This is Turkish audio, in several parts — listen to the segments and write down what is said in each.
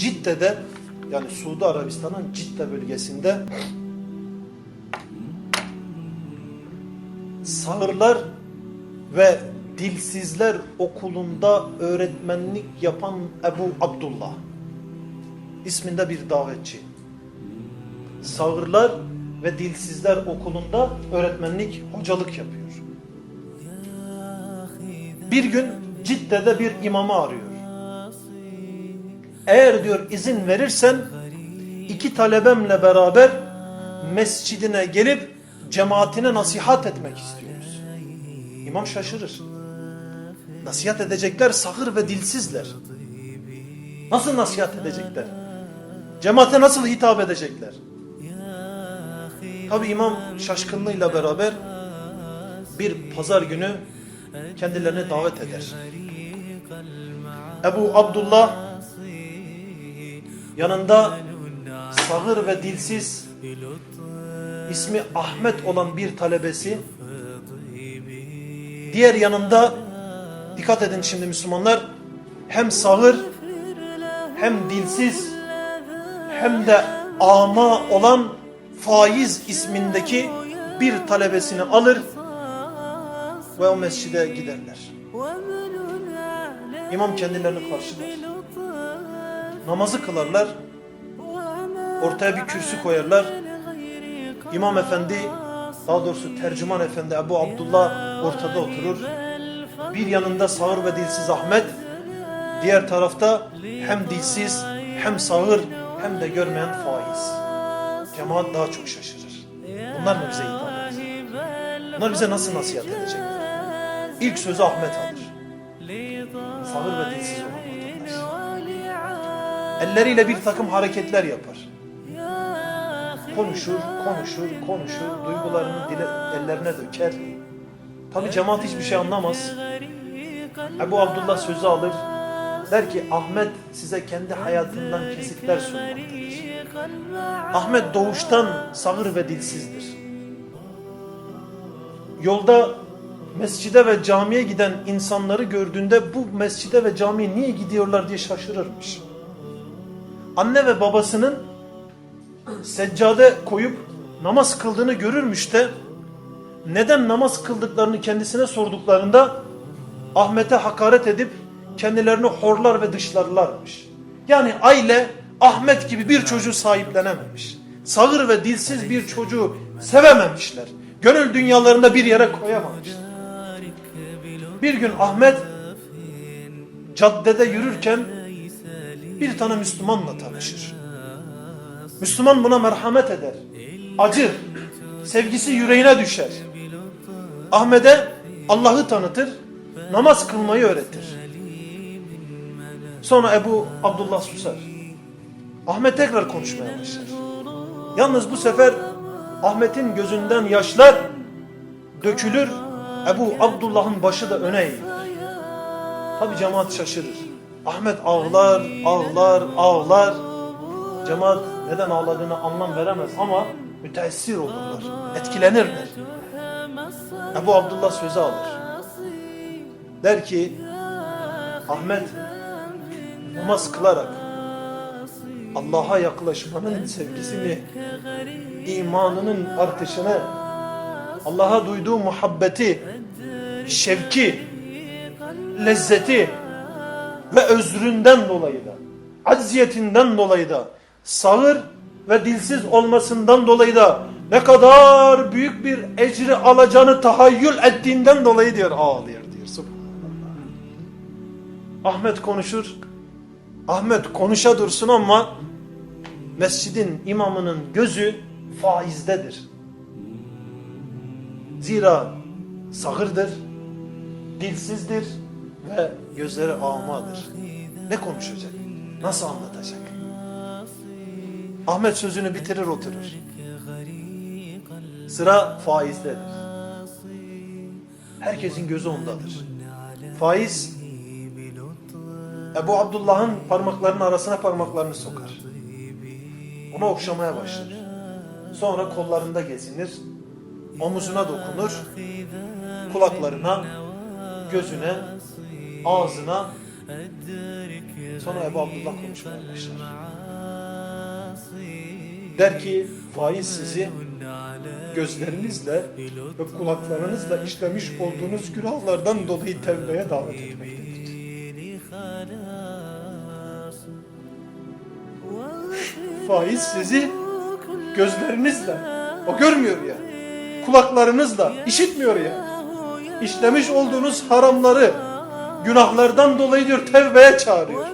Cidde'de yani Suudi Arabistan'ın Cidde bölgesinde sağırlar ve dilsizler okulunda öğretmenlik yapan Ebu Abdullah isminde bir davetçi. Sağırlar ve dilsizler okulunda öğretmenlik, hocalık yapıyor. Bir gün Cidde'de bir imamı arıyor. Eğer diyor izin verirsen iki talebemle beraber mescidine gelip cemaatine nasihat etmek istiyoruz. İmam şaşırır. Nasihat edecekler sağır ve dilsizler. Nasıl nasihat edecekler? Cemaate nasıl hitap edecekler? Tabi imam şaşkınlığıyla beraber bir pazar günü kendilerine davet eder. Ebu Abdullah yanında sağır ve dilsiz ismi Ahmet olan bir talebesi diğer yanında dikkat edin şimdi Müslümanlar hem sağır hem dilsiz hem de ama olan faiz ismindeki bir talebesini alır ve o mescide giderler. İmam kendilerini karşılar. Namazı kılarlar. Ortaya bir kürsü koyarlar. İmam efendi, daha doğrusu tercüman efendi Ebu Abdullah ortada oturur. Bir yanında sağır ve dilsiz Ahmet, diğer tarafta hem dilsiz hem sağır hem de görmeyen faiz. Cemaat daha çok şaşırır. Bunlar mı bize hitap edecek? Bunlar bize nasıl nasihat edecekler? İlk sözü Ahmet alır. Elleriyle bir takım hareketler yapar. Konuşur, konuşur, konuşur, duygularını dile, ellerine döker. Tabi cemaat hiçbir şey anlamaz. Ebu Abdullah sözü alır. Der ki Ahmet size kendi hayatından kesitler sunmaktadır. Ahmet doğuştan sağır ve dilsizdir. Yolda mescide ve camiye giden insanları gördüğünde bu mescide ve camiye niye gidiyorlar diye şaşırırmış. Anne ve babasının seccade koyup namaz kıldığını görürmüş de neden namaz kıldıklarını kendisine sorduklarında Ahmet'e hakaret edip kendilerini horlar ve dışlarlarmış. Yani aile Ahmet gibi bir çocuğu sahiplenememiş. Sağır ve dilsiz bir çocuğu sevememişler. Gönül dünyalarında bir yere koyamamışlar. Bir gün Ahmet caddede yürürken bir tane Müslümanla tanışır. Müslüman buna merhamet eder. Acır. Sevgisi yüreğine düşer. Ahmet'e Allah'ı tanıtır. Namaz kılmayı öğretir. Sonra Ebu Abdullah susar. Ahmet tekrar konuşmaya başlar. Yalnız bu sefer Ahmet'in gözünden yaşlar dökülür. Ebu Abdullah'ın başı da öne eğilir. Tabi cemaat şaşırır. Ahmet ağlar, ağlar, ağlar. Cemaat neden ağladığını anlam veremez ama müteessir olurlar, etkilenirler. Ebu Abdullah sözü alır. Der ki, Ahmet namaz kılarak Allah'a yaklaşmanın sevgisini, imanının artışını, Allah'a duyduğu muhabbeti, şevki, lezzeti ve özründen dolayı da, acziyetinden dolayı da, sağır ve dilsiz olmasından dolayı da ne kadar büyük bir ecri alacağını tahayyül ettiğinden dolayı diyor ağlıyor diyor. Ahmet konuşur. Ahmet konuşa dursun ama mescidin imamının gözü faizdedir. Zira sağırdır, dilsizdir ve gözleri amadır. Ne konuşacak? Nasıl anlatacak? Ahmet sözünü bitirir oturur. Sıra faizdedir. Herkesin gözü ondadır. Faiz Ebu Abdullah'ın parmaklarının arasına parmaklarını sokar. Onu okşamaya başlar. Sonra kollarında gezinir. Omuzuna dokunur. Kulaklarına, gözüne, ağzına Sonra Ebu Abdullah konuşmaya başlar. Der ki faiz sizi gözlerinizle ve kulaklarınızla işlemiş olduğunuz günahlardan dolayı tevbeye davet etmektedir. Faiz sizi gözlerinizle, o görmüyor ya, kulaklarınızla, işitmiyor ya, işlemiş olduğunuz haramları, günahlardan dolayı diyor tevbeye çağırıyor.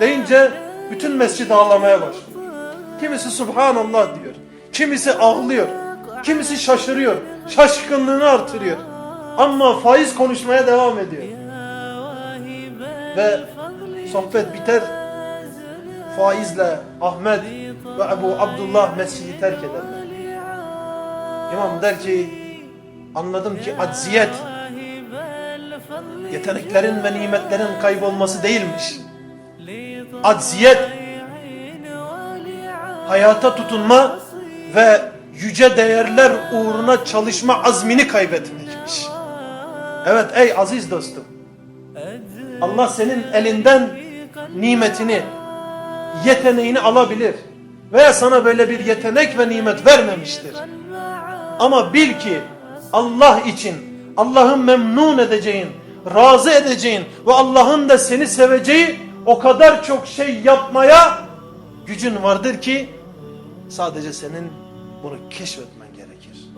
Deyince bütün mescid ağlamaya başlıyor. Kimisi Subhanallah diyor, kimisi ağlıyor, kimisi şaşırıyor, şaşkınlığını artırıyor. Ama faiz konuşmaya devam ediyor. Ve sohbet biter, faizle Ahmet ve Ebu Abdullah mescidi terk ederler. İmam der ki anladım ki acziyet yeteneklerin ve nimetlerin kaybolması değilmiş. Acziyet hayata tutunma ve yüce değerler uğruna çalışma azmini kaybetmekmiş. Evet ey aziz dostum. Allah senin elinden nimetini, yeteneğini alabilir. Veya sana böyle bir yetenek ve nimet vermemiştir. Ama bil ki Allah için Allah'ın memnun edeceğin, razı edeceğin ve Allah'ın da seni seveceği o kadar çok şey yapmaya gücün vardır ki sadece senin bunu keşfetmen gerekir.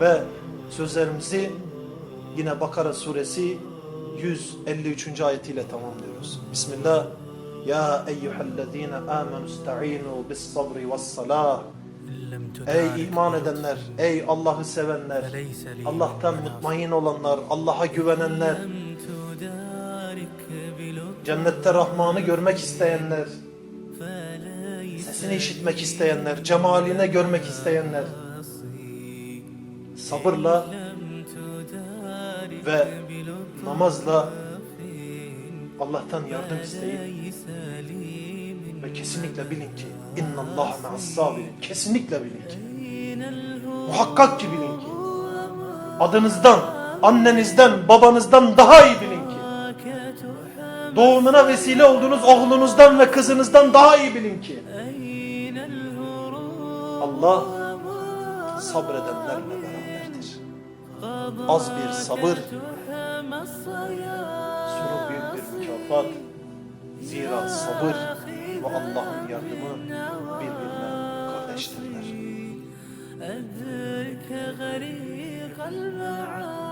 Ve sözlerimizi yine Bakara suresi 153. ayetiyle tamamlıyoruz. Bismillah. Ya eyyühellezine amenu ista'inu bis sabri ve salah. Ey iman edenler, ey Allah'ı sevenler, Allah'tan mutmain olanlar, Allah'a güvenenler, cennette Rahman'ı görmek isteyenler, sesini işitmek isteyenler, cemaline görmek isteyenler, sabırla ve namazla Allah'tan yardım isteyip ve kesinlikle bilin ki innallah ma'as sabirin. Kesinlikle bilin ki muhakkak ki bilin ki adınızdan, annenizden, babanızdan daha iyi bilin ki doğumuna vesile olduğunuz oğlunuzdan ve kızınızdan daha iyi bilin ki Allah sabredenlerle beraberdir. Az bir sabır sonu büyük bir mükafat. Zira sabır ve Allah'ın yardımı birbirine kardeştirler. أذكر غريق المعاني